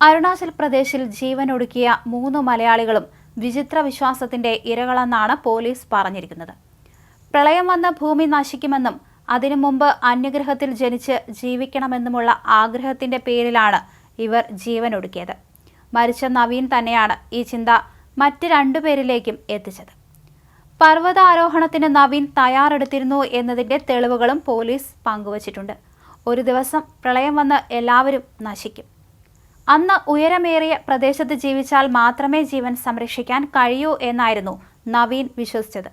അരുണാചൽ പ്രദേശിൽ ജീവനൊടുക്കിയ മൂന്ന് മലയാളികളും വിചിത്ര വിശ്വാസത്തിന്റെ ഇരകളെന്നാണ് പോലീസ് പറഞ്ഞിരിക്കുന്നത്. പ്രളയം വന്ന് ഭൂമി നശിക്കുമെന്നും അതിനു മുമ്പ് അന്യഗ്രഹത്തിൽ ജനിച്ച് ജീവിക്കണമെന്നുമുള്ള ആഗ്രഹത്തിന്റെ പേരിലാണ് ഇവർ ജീവനൊടുക്കിയത് മരിച്ച നവീൻ തന്നെയാണ് ഈ ചിന്ത മറ്റ് രണ്ടുപേരിലേക്കും എത്തിച്ചത്. പർവതാരോഹണത്തിന് നവീൻ തയ്യാറെടുത്തിരുന്നു എന്നതിന്റെ തെളിവുകളും പോലീസ് പങ്കുവച്ചിട്ടുണ്ട്. ഒരു ദിവസം പ്രളയം വന്ന് എല്ലാവരും നശിക്കും. അന്ന് ഉയരമേറിയ പ്രദേശത്ത് ജീവിച്ചാൽ മാത്രമേ ജീവൻ സംരക്ഷിക്കാൻ കഴിയൂ എന്നായിരുന്നു നവീൻ വിശ്വസിച്ചത്.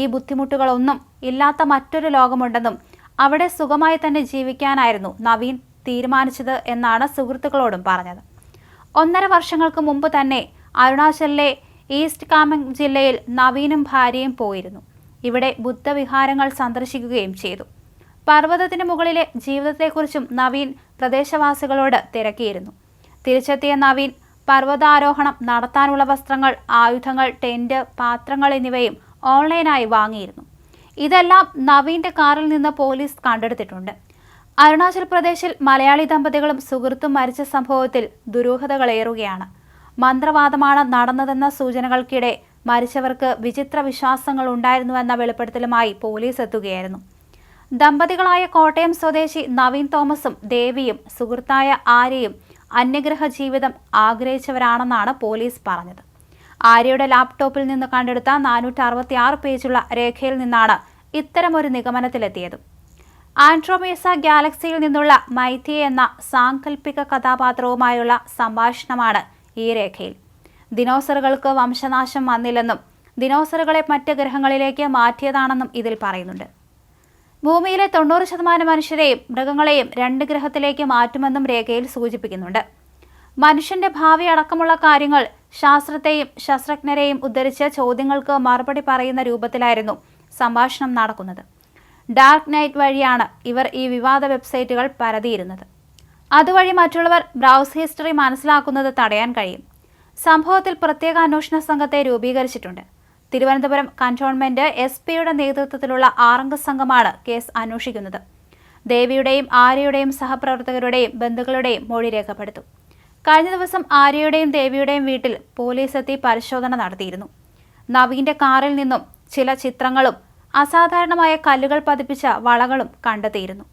ഈ ബുദ്ധിമുട്ടുകളൊന്നും ഇല്ലാത്ത മറ്റൊരു ലോകമുണ്ടെന്നും അവിടെ സുഖമായി തന്നെ ജീവിക്കാനായിരുന്നു നവീൻ തീരുമാനിച്ചത് എന്നാണ് സുഹൃത്തുക്കളോടും പറഞ്ഞത്. ഒന്നര വർഷങ്ങൾക്ക് മുമ്പ് തന്നെ അരുണാചലിലെ ഈസ്റ്റ് കാമങ് ജില്ലയിൽ നവീനും ഭാര്യയും പോയിരുന്നു. ഇവിടെ ബുദ്ധവിഹാരങ്ങൾ സന്ദർശിക്കുകയും ചെയ്തു. പർവതത്തിന് മുകളിലെ ജീവിതത്തെക്കുറിച്ചും നവീൻ പ്രദേശവാസികളോട് തിരക്കിയിരുന്നു. തിരിച്ചെത്തിയ നവീൻ പർവതാരോഹണം നടത്താനുള്ള വസ്ത്രങ്ങൾ ആയുധങ്ങൾ ടെന്റ് പാത്രങ്ങൾ എന്നിവയും ഓൺലൈനായി വാങ്ങിയിരുന്നു. ഇതെല്ലാം നവീന്റെ കാറിൽ നിന്ന് പോലീസ് കണ്ടെടുത്തിട്ടുണ്ട്. അരുണാചൽ പ്രദേശിൽ മലയാളി ദമ്പതികളും സുഹൃത്തും മരിച്ച സംഭവത്തിൽ ദുരൂഹതകളേറുകയാണ് മന്ത്രവാദമാണ് നടന്നതെന്ന സൂചനകൾക്കിടെ മരിച്ചവർക്ക് വിചിത്ര വിശ്വാസങ്ങൾ ഉണ്ടായിരുന്നുവെന്ന വെളിപ്പെടുത്തലുമായി പോലീസ് എത്തുകയായിരുന്നു. ദമ്പതികളായ കോട്ടയം സ്വദേശി നവീൻ തോമസും ദേവിയും സുഹൃത്തായ ആര്യയും അന്യഗ്രഹ ജീവിതം ആഗ്രഹിച്ചവരാണെന്നാണ് പോലീസ് പറഞ്ഞത്. ആര്യയുടെ ലാപ്ടോപ്പിൽ നിന്ന് കണ്ടെടുത്ത നാനൂറ്റി അറുപത്തി ആറ് പേജുള്ള രേഖയിൽ നിന്നാണ് ഇത്തരമൊരു നിഗമനത്തിലെത്തിയത്. ആൻഡ്രോമേസ ഗാലക്സിയിൽ നിന്നുള്ള മൈഥി എന്ന സാങ്കല്പിക കഥാപാത്രവുമായുള്ള സംഭാഷണമാണ് ഈ രേഖയിൽ. ദിനോസറുകൾക്ക് വംശനാശം വന്നില്ലെന്നും ദിനോസറുകളെ മറ്റ് ഗ്രഹങ്ങളിലേക്ക് മാറ്റിയതാണെന്നും ഇതിൽ പറയുന്നുണ്ട്. ഭൂമിയിലെ തൊണ്ണൂറ് ശതമാനം മനുഷ്യരെയും മൃഗങ്ങളെയും രണ്ട് ഗ്രഹത്തിലേക്ക് മാറ്റുമെന്നും രേഖയിൽ സൂചിപ്പിക്കുന്നുണ്ട്. മനുഷ്യന്റെ ഭാവി അടക്കമുള്ള കാര്യങ്ങൾ ശാസ്ത്രത്തെയും ശാസ്ത്രജ്ഞരെയും ഉദ്ധരിച്ച് ചോദ്യങ്ങൾക്ക് മറുപടി പറയുന്ന രൂപത്തിലായിരുന്നു സംഭാഷണം നടക്കുന്നത്. ഡാർക്ക് നൈറ്റ് വഴിയാണ് ഇവർ ഈ വിവാദ വെബ്സൈറ്റുകൾ പരതിയിരുന്നത്. അതുവഴി മറ്റുള്ളവർ ബ്രൗസ് ഹിസ്റ്ററി മനസ്സിലാക്കുന്നത് തടയാൻ കഴിയും. സംഭവത്തിൽ പ്രത്യേക അന്വേഷണ സംഘത്തെ രൂപീകരിച്ചിട്ടുണ്ട്. തിരുവനന്തപുരം കന്റോൺമെന്റ് എസ് പിയുടെ നേതൃത്വത്തിലുള്ള ആറംഗ സംഘമാണ് കേസ് അന്വേഷിക്കുന്നത്. ദേവിയുടെയും ആര്യയുടെയും സഹപ്രവർത്തകരുടെയും ബന്ധുക്കളുടെയും മൊഴി രേഖപ്പെടുത്തും. കഴിഞ്ഞ ദിവസം ആര്യയുടെയും ദേവിയുടെയും വീട്ടിൽ പോലീസ് എത്തി പരിശോധന നടത്തിയിരുന്നു. നവീന്റെ കാറിൽ നിന്നും ചില ചിത്രങ്ങളും അസാധാരണമായ കല്ലുകൾ പതിപ്പിച്ച വളകളും കണ്ടെത്തിയിരുന്നു.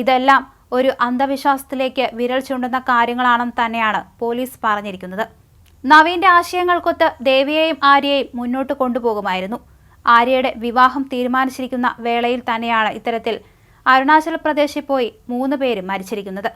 ഇതെല്ലാം ഒരു അന്ധവിശ്വാസത്തിലേക്ക് വിരൽ ചൂണ്ടുന്ന കാര്യങ്ങളാണെന്ന് തന്നെയാണ് പോലീസ് പറഞ്ഞിരിക്കുന്നത്. നവീന്റെ ആശയങ്ങൾക്കൊത്ത് ദേവിയെയും ആര്യയെയും മുന്നോട്ട് കൊണ്ടുപോകുമായിരുന്നു. ആര്യയുടെ വിവാഹം തീരുമാനിച്ചിരിക്കുന്ന വേളയിൽ തന്നെയാണ് ഇത്തരത്തിൽ അരുണാചൽ പ്രദേശിൽ പോയി മൂന്ന് പേരും മരിച്ചിരിക്കുന്നത്.